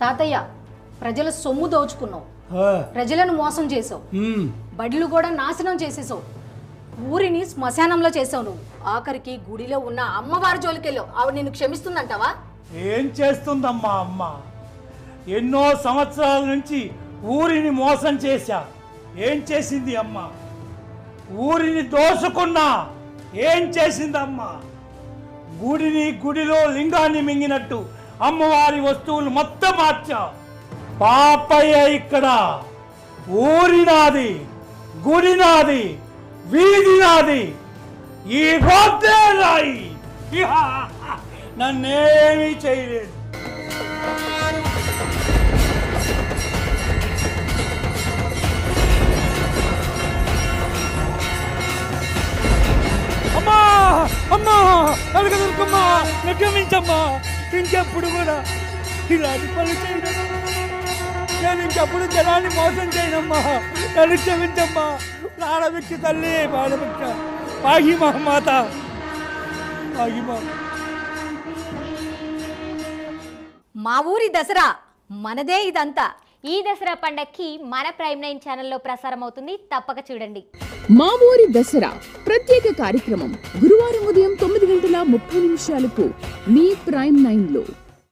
తాతయ్య ప్రజల సొమ్ము దోచుకున్నావు. ప్రజలను మోసం చేసావు బడులు కూడా నాశనం చేసేసావు. ఊరిని శ్మశానంలో చేసావు నువ్వు. ఆఖరికి గుడిలో ఉన్న అమ్మవారి జోలికెళ్ళావు. ఆవిడ నిన్ను క్షమిస్తుందంటావా? ఏం చేస్తుందమ్మా అమ్మ? ఎన్నో సంవత్సరాల నుంచి ఊరిని మోసం చేశా. ఏం చేసింది అమ్మ? ఊరిని దోసుకున్నా ఏం చేసిందమ్మా? గుడిని గుడిలో లింగాన్ని మింగినట్టు అమ్మవారి వస్తువులు మొత్తం మార్చా. పాపయ్య ఇక్కడ ఊరి నాది గుడి నాది వీధి నాది ఈ రాయి. ఇహ, నన్నేమీ చేయలేదు. అమ్మా అమ్మా కనుక నిర్గమించమ్మా ఇంకెప్పుడు కూడా ఇలాంటి పనులు చేయను. నేను ఇంకెప్పుడు జనాన్ని మోసం చేయనమ్మా. నన్ను క్షమించమ్మా. ప్రాణభిక్ష తల్లి ప్రాణభిక్ష. పాగి మాత. పాగి మా మా ఊరి దసరా మనదే ఇదంతా. ఈ దసరా పండక్కి మన ప్రైమ్ నైన్ ఛానల్లో ప్రసారం అవుతుంది తప్పక చూడండి. మా ఊరి దసరా ప్రత్యేక కార్యక్రమం గురువారం ఉదయం తొమ్మిది గంటల ముప్పై నిమిషాలకు మీ ప్రైమ్ నైన్లో. లో